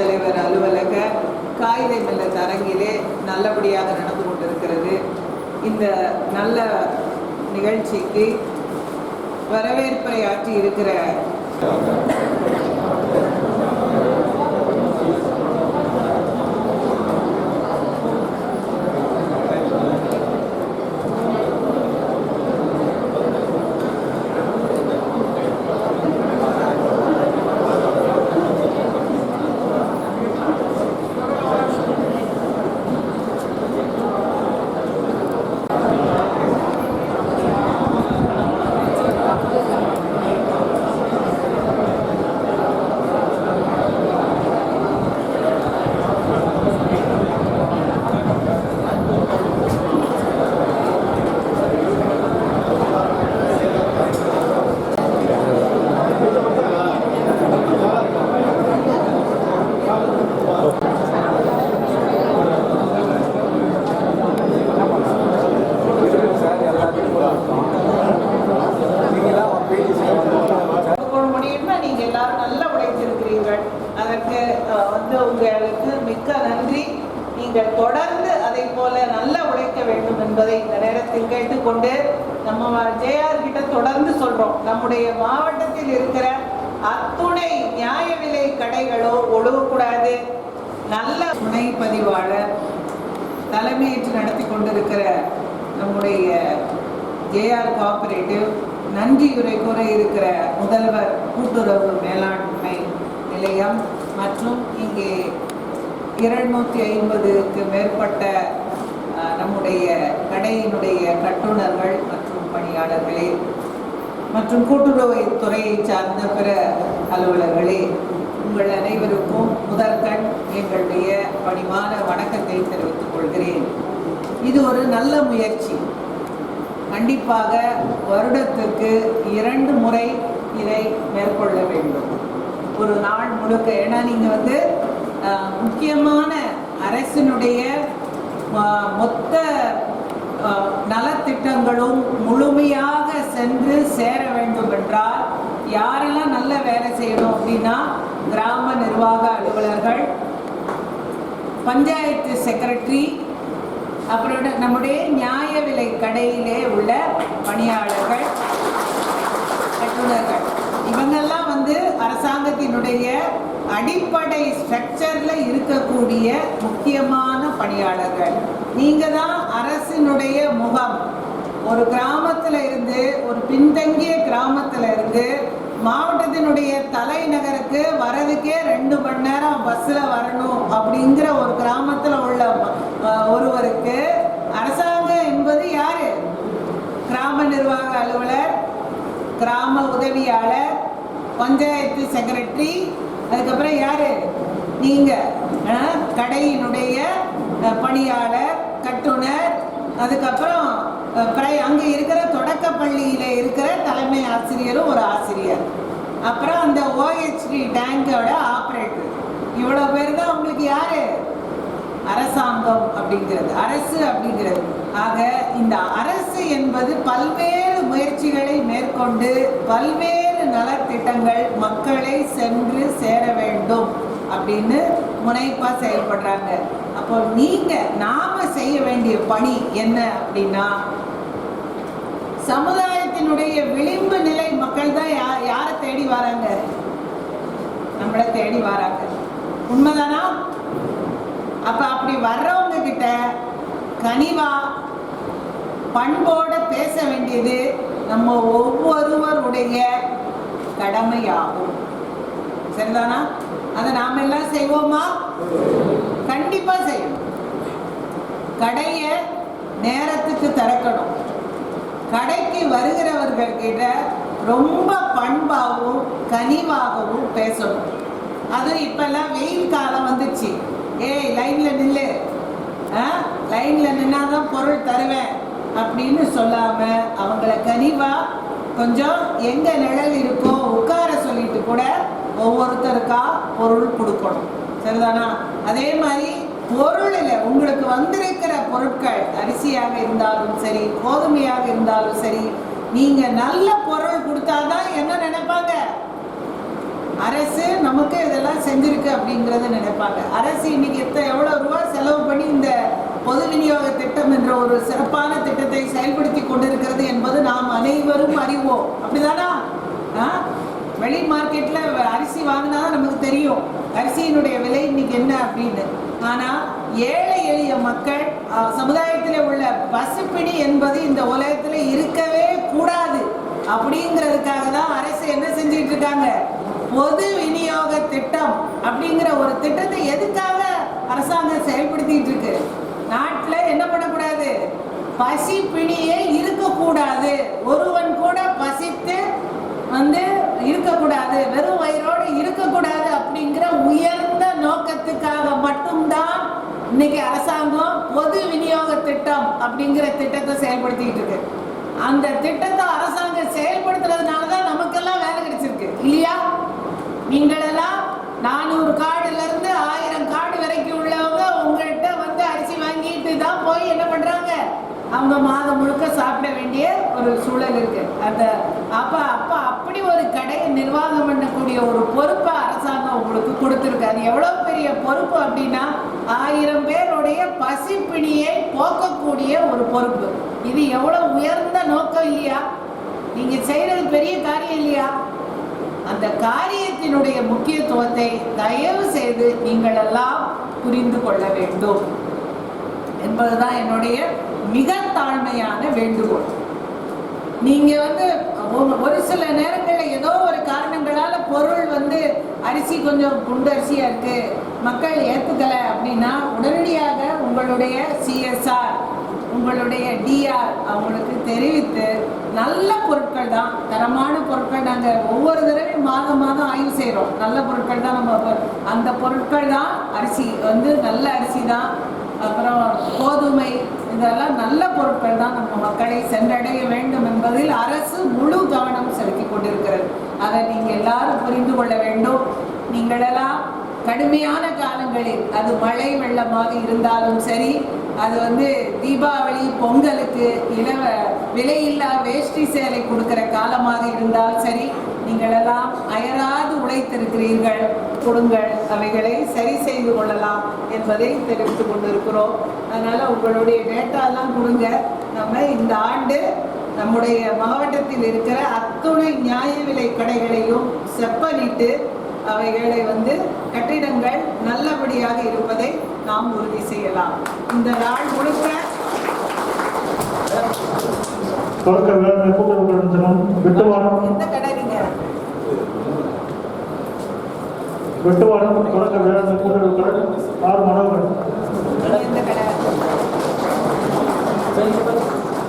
தலைவர் அலுவலக காகித மில்ல தரங்கிலே நல்லபடியாக நடந்து கொண்டிருக்கிறது. இந்த நல்ல நிகழ்ச்சிக்கு வரவேற்பை ஆற்றி இருக்கிற ஒரு முடியுமா நீங்க எல்லாரும் நல்லா உழைத்திருக்கிறீர்கள் அதற்கு அஹ், வந்து உங்களுக்கு மிக்க நன்றி நீங்கள் தொடர்ந்து அதை போல நல்லா உழைக்க வேண்டும் என்பதை இந்த நேரத்தில் கேட்டுக்கொண்டு நம்ம ஜேஆர் கிட்ட தொடர்ந்து சொல்றோம். நம்முடைய மாவட்டத்தில் இருக்கிற அத்துணை நியாய விலை கடைகளோ ஒழுகக்கூடாது நல்ல துணை பதிவாளர் தலைமையேற்று நடத்தி கொண்டிருக்கிற நம்முடைய ஜேஆர் கோஆபரேட்டிவ் நன்றியுரை கூற இருக்கிற முதல்வர் கூட்டுறவு மேலாண்மை நிலையம் மற்றும் இங்கே இருநூத்தி ஐம்பதுக்கு மேற்பட்ட நம்முடைய கடையினுடைய கட்டுநர்கள் மற்றும் பணியாளர்களே மற்றும் கூட்டுறவு துறையை சார்ந்த பிற அலுவலர்களே உங்கள் அனைவருக்கும் முதற்கண் எங்களுடைய பணிவான வணக்கத்தை தெரிவித்துக் கொள்கிறேன். இது ஒரு நல்ல முயற்சி. கண்டிப்பாக வருடத்திற்கு இரண்டு முறை இதை மேற்கொள்ள வேண்டும். ஒரு நாள் முழுக்க ஏன்னா நீங்கள் வந்து முக்கியமான அரசினுடைய மொத்த நலத்திட்டங்களும் முழுமையாக சென்று சேர வேண்டும் என்றால் யாரெல்லாம் நல்ல வேலை செய்யணும் அப்படின்னா கிராம நிர்வாக அலுவலர்கள் பஞ்சாயத்து செக்ரட்டரி அப்புறம் நம்முடைய நியாய விலை கடையிலே உள்ள பணியாளர்கள் கட்டுநர்கள் இவங்கெல்லாம் வந்து அரசாங்கத்தினுடைய அடிப்படை ஸ்ட்ரக்சரில் இருக்கக்கூடிய முக்கியமான பணியாளர்கள். நீங்கள் தான் அரசினுடைய முகம். ஒரு கிராமத்தில் இருந்து ஒரு பின்தங்கிய கிராமத்தில் இருந்து மாவட்டத்தினுடைய தலைநகருக்கு வரதுக்கே ரெண்டு மணி நேரம் பஸ்ஸில் வரணும் அப்படிங்கிற ஒரு கிராமத்தில் உள்ள ஒருவருக்கு அரசாங்கம் என்பது யார்? கிராம நிர்வாக அலுவலர் கிராம உதவியாளர் பஞ்சாயத்து செக்ரட்டரி அதுக்கப்புறம் யாரு? நீங்க. கடையினுடைய பணியாளர் கட்டுனர் அதுக்கப்புறம் அஹ், அங்க இருக்கிற தொடக்க பள்ளியில இருக்கிற தலைமை ஆசிரியரும் ஒரு ஆசிரியர். அப்புறம் அந்த ஓஹெச்டி டேங்கோட ஆப்ரேட்டர் இவ்வளவு பேர் தான் உங்களுக்கு யாரு? அரசாங்கம் அப்படிங்கிறது அரசு அப்படிங்கிறது. ஆக இந்த அரசு என்பது பல்வேறு முயற்சிகளை மேற்கொண்டு பல்வேறு திட்டங்கள் மக்களை சென்று சேர வேண்டும் அப்படின்னு முனைப்பா செயல்படுறாங்க. அப்போ நீங்க நாம செய்ய வேண்டிய பணி என்ன அப்படின்னா சமுதாயத்தினுடைய விளிம்பு நிலை மக்கள் தான் யா யாரை தேடி வராங்க? நம்மளை தேடி வராங்க. உண்மைதானா? அப்ப அப்படி வர்றவங்க கிட்ட கனிவா பண்போட பேச வேண்டியது நம்ம ஒவ்வொருவருடைய கடமையாகும். சரிதானா? அதை நாம எல்லாம் செய்வோமா? கண்டிப்பா செய்யணும். கடைய நேரத்துக்கு திறக்கணும். கடைக்கு வருகிறவர்கள் கிட்ட ரொம்ப பண்பாகவும் கனிவாகவும் பேசணும். அதுவும் இப்பெல்லாம் வெயில் காலம் வந்துச்சு. ஏய் லைன்ல நில்லு. ஆ? லைன்ல நின்னாதான் பொருள் தருவேன் அப்படின்னு சொல்லாம அவங்கள கனிவா கொஞ்சம் எங்க நிழல் இருக்கோ உட்கார சொல்லிட்டு கூட ஒவ்வொருத்தருக்கா பொருள் கொடுக்கணும். சரிதானா? அதே மாதிரி பொருளில் உங்களுக்கு வந்திருக்கிற பொருட்கள் அரிசியாக இருந்தாலும் சரி கோதுமையாக இருந்தாலும் சரி நீங்க நல்ல பொருள் கொடுத்தாதான் என்ன நினைப்பாங்க? அரசு நமக்கு இதெல்லாம் செஞ்சிருக்கு அப்படிங்கறத நினைப்பாங்க. அரசு இன்னைக்கு எத்த எவ்வளவு ரூபாய் செலவு பண்ணி இந்த பொது விநியோக திட்டம் என்ற ஒரு சிறப்பான திட்டத்தை செயல்படுத்தி கொண்டிருக்கிறது என்பது நாம் அனைவரும் அறிவோம். அப்படிதானா? ஆ? வெளி மார்க்கெட்டில் அரிசி வாங்கினா தான் நமக்கு தெரியும். அரிசியினுடைய விலை இன்னைக்கு என்ன அப்படின்னு. ஆனால் ஏழை எளிய மக்கள் சமுதாயத்தில் உள்ள பசுப்பிணி என்பது இந்த உலகத்தில் இருக்கவே கூடாது. அப்படிங்கிறதுக்காக தான் அரசு என்ன செஞ்சிட்டு இருக்காங்க? பொது விநியோக திட்டம் அப்படிங்கிற ஒரு திட்டத்தை எதுக்காக அரசாங்கம் செயல்படுத்திட்டு இருக்கு? நாட்டில் என்ன பண்ணக்கூடாது? பசி பிணியே இருக்கக்கூடாது. ஒருவன் கூட பசித்து வந்து இருக்கக்கூடாது. வெறும் வயிறோடு இருக்கக்கூடாது அப்படிங்கிற உயர்ந்த நோக்கத்துக்காக மட்டும்தான் இன்னைக்கு அரசாங்கம் பொது விநியோக திட்டம் அப்படிங்கிற திட்டத்தை செயல்படுத்திட்டு இருக்கு. அந்த திட்டத்தை அரசாங்கம் செயல்படுத்துறதுனால தான் நமக்கெல்லாம் வேலை கிடைச்சிருக்கு. இல்லையா? நீங்களெல்லாம் நானூறு கார்டுல இருந்து ஆயிரம் கார்டு வரைக்கும் உள்ளவங்க உங்கள்கிட்ட வந்து அரிசி வாங்கிட்டு தான் போய் என்ன பண்றாங்க அவங்க மாதம் முழுக்க சாப்பிட வேண்டிய ஒரு சூழல் இருக்கு. அந்த அப்ப அப்ப அப்படி ஒரு கடையை நிர்வாகம் பண்ணக்கூடிய ஒரு பொறுப்பை அரசாங்கம் உங்களுக்கு கொடுத்துருக்கு. அது எவ்வளவு பெரிய பொறுப்பு அப்படின்னா ஆயிரம் பேருடைய பசிப்பிணியை போக்கக்கூடிய ஒரு பொறுப்பு. இது எவ்வளவு உயர்ந்த நோக்கம் இல்லையா? நீங்க செய்யறது பெரிய காரியம் இல்லையா? அந்த காரியத்தினுடைய முக்கியத்துவத்தை தயவு செய்து நீங்கள் எல்லாம் புரிந்து கொள்ள வேண்டும். என்பதுதான் என்னுடைய மிக தாழ்மையான வேண்டுகோள். நீங்க வந்து ஒரு- ஒரு சில நேரங்களில் ஏதோ ஒரு காரணங்களால பொருள் வந்து அரிசி கொஞ்சம் குண்டு அரிசியா இருக்கு மக்கள் ஏத்துக்கல அப்படின்னா உடனடியாக உங்களுடைய சிஎஸ்ஆர் உங்களுடைய டிஆர் அவங்களுக்கு தெரிவித்து நல்ல பொருட்கள் தான் தரமான பொருட்கள் நாங்கள் ஒவ்வொரு தடவையும் மாதம் மாதம் ஆய்வு செய்கிறோம் நல்ல பொருட்கள் தான் நம்ம அந்த பொருட்கள் தான் அரிசி வந்து நல்ல அரிசி தான். அப்புறம் கோதுமை இதெல்லாம் நல்ல பொருட்கள் தான் நம்ம மக்களை சென்றடைய வேண்டும் என்பதில் அரசு முழு கவனம் செலுத்தி கொண்டிருக்கிறது. அதை நீங்கள் எல்லாரும் புரிந்து கொள்ள வேண்டும். நீங்களெல்லாம் கடுமையான காலங்களில் அது மழை வெள்ளமாக இருந்தாலும் சரி அது வந்து தீபாவளி பொங்கலுக்கு இலவ விலையில்லா வேஷ்டி சேலை கொடுக்கிற காலமாக இருந்தால் சரி நீங்கள் எல்லாம் அயராது உழைத்திருக்கிறீர்கள். கொடுங்கள் அவைகளை சரி செய்து கொள்ளலாம் என்பதை தெரிவித்துக் கொண்டிருக்கிறோம். அதனால உங்களுடைய டேட்டாலாம் கொடுங்க. நம்ம இந்த ஆண்டு நம்முடைய மாவட்டத்தில் இருக்கிற அத்துணை நியாய விலை கடைகளையும் செப்பனிட்டு அவைகளை வந்து கட்டிடங்கள் நல்லபடியாக இருப்பதை நாம் உறுதி செய்யலாம். இந்த நாள் முழுக்க தொடக்க வேளாண்மை கூட்டுறவு தினம் வெட்டுவாரம் எந்த கடை நீங்க? வெட்டுவாரம் தொடக்க வேளாண்மை ஆறு மனோகர். எந்த கடை?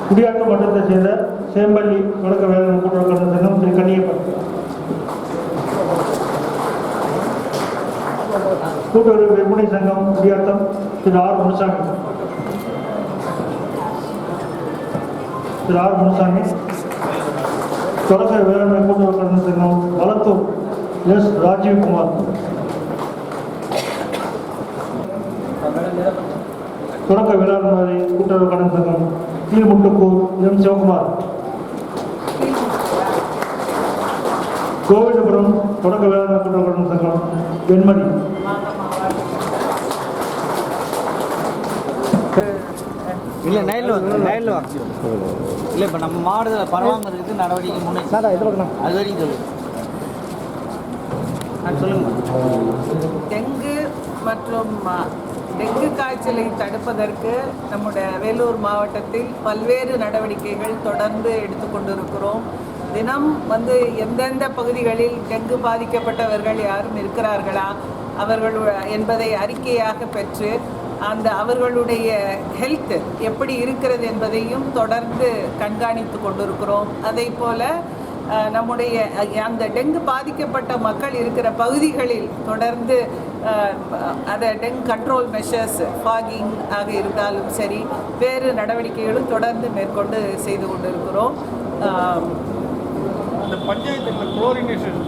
குடியாத்த மன்றத்தைச் சேர்ந்த சேம்பள்ளி தொடக்க வேளாண்மை கூட்டுறவு கடன் தினம் திரு. கன்னியப்பன். கூட்டுறவு விற்பனை சங்கம் குடியாத்தம். திரு. ஆர். முனுசாமி. திரு ஆர் முனுசாமி தொடக்க வேளாண்மை கூட்டுறவு கடன் சங்கம் வளத்தூர் எஸ் ராஜீவ்குமார். தொடக்க வேளாண்மை கூட்டுறவு கழக சங்கம் கீழ்முட்டுக்கூர் எம் சிவகுமார். கோவிந்தபுரம் தொடக்க வேளாண்மை கூட்டுறவு கழக சங்கம் வெண்மணி. இல்ல நைல்ல வந்து நைல்ல வாங்க இல்ல இப்ப நம்ம மாவட்டத்தில் பரவாமறதுக்கு நடவடிக்கை முன்னே. அது வரைக்கும் சொல்லு. ஆ சொல்லுங்க. டெங்கு மற்றும் டெங்கு காய்ச்சலை தடுப்பதற்கு நம்முடைய வேலூர் மாவட்டத்தில் பல்வேறு நடவடிக்கைகள் தொடர்ந்து எடுத்துக்கொண்டிருக்கிறோம் தினம் வந்து எந்தெந்த பகுதிகளில் டெங்கு பாதிக்கப்பட்டவர்கள் யாரும் இருக்கிறார்களா? அவர்கள் என்பதை அறிக்கையாக பெற்று அந்த அவர்களுடைய ஹெல்த் எப்படி இருக்கிறது என்பதையும் தொடர்ந்து கண்காணித்து கொண்டிருக்கிறோம். அதே போல் நம்முடைய அந்த டெங்கு பாதிக்கப்பட்ட மக்கள் இருக்கிற பகுதிகளில் தொடர்ந்து அதை டெங்கு கண்ட்ரோல் மெஷர்ஸ் ஃபாகிங் ஆக இருந்தாலும் சரி வேறு நடவடிக்கைகளும் தொடர்ந்து மேற்கொண்டு செய்து கொண்டிருக்கிறோம். அஹ், அந்த பஞ்சாயத்துல குளோரினேஷன்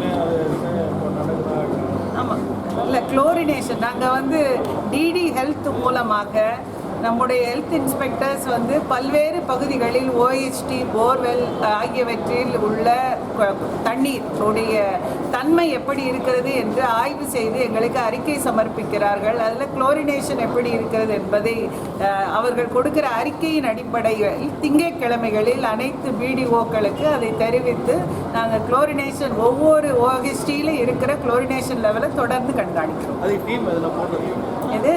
ஆமாம் இல்லை குளோரினேஷன் நாங்கள் வந்து டிடி ஹெல்த் மூலமாக நம்முடைய ஹெல்த் இன்ஸ்பெக்டர்ஸ் வந்து பல்வேறு பகுதிகளில் ஓஹெச்டி போர்வெல் ஆகியவற்றில் உள்ள தண்ணீர் உடைய தன்மை எப்படி இருக்கிறது என்று ஆய்வு செய்து எங்களுக்கு அறிக்கை சமர்ப்பிக்கிறார்கள். அதில் குளோரினேஷன் எப்படி இருக்கிறது என்பதை அவர்கள் கொடுக்கிற அறிக்கையின் அடிப்படையில் திங்கட்கிழமைகளில் அனைத்து பிடிஓக்களுக்கு அதை தெரிவித்து நாங்கள் குளோரினேஷன் ஒவ்வொரு ஓஎஸ்டியில் இருக்கிற குளோரினேஷன் லெவலை தொடர்ந்து கண்காணிக்கிறோம். அது டீம் அதில் போட்டுருக்கீங்க இது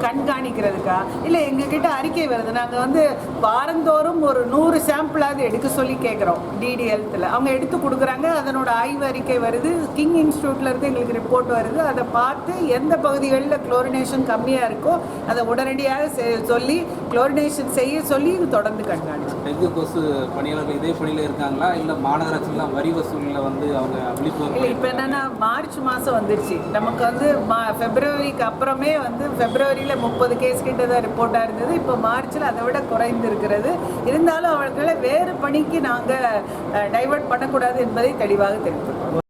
கண்காணிக்கிறதுக்கா? இல்லை எங்ககிட்ட அறிக்கை வருது. நாங்கள் வந்து வாரந்தோறும் ஒரு நூறு சாம்பிளாவது எடுக்க சொல்லி கேட்குறோம் டிடி ஹெல்த்தில் அவங்க எடுத்து கொடுக்குறாங்க. அதனோட ஆய்வு அறிக்கை வருது. கிங் இன்ஸ்டியூட்ல இருந்து எங்களுக்கு ரிப்போர்ட் வருது. அதை பார்த்து எந்த பகுதிகளில் குளோரினேஷன் கம்மியாக இருக்கோ அதை உடனடியாக செ- சொல்லி குளோரினேஷன் செய்ய சொல்லி தொடர்ந்து கண்காணிச்சு. டெங்கு கொசு பணியாளர்கள் இதே பணியில் இருக்காங்களா? இல்லை மாநகராட்சியில் வரி வசூலில் வந்து அவங்க விழிப்புணர்வு இல்லை இப்போ என்னன்னா மார்ச் மாதம் வந்துருச்சு. நமக்கு வந்து மா பிப்ரவரிக்கு அப்புறமே வந்து பிப்ரவரியில் முப்பது கேஸ் கிட்ட தான் ரிப்போர்ட்டாக இருந்தது. இப்போ மார்ச்சில் அதை விட குறைந்து இருக்கிறது இருந்தாலும் அவர்களை வேறு பணிக்கு நாங்கள் டைவர்ட் பண்ணக்கூடாது என்பதை தெளிவாக தெரிவித்துள்ளோம்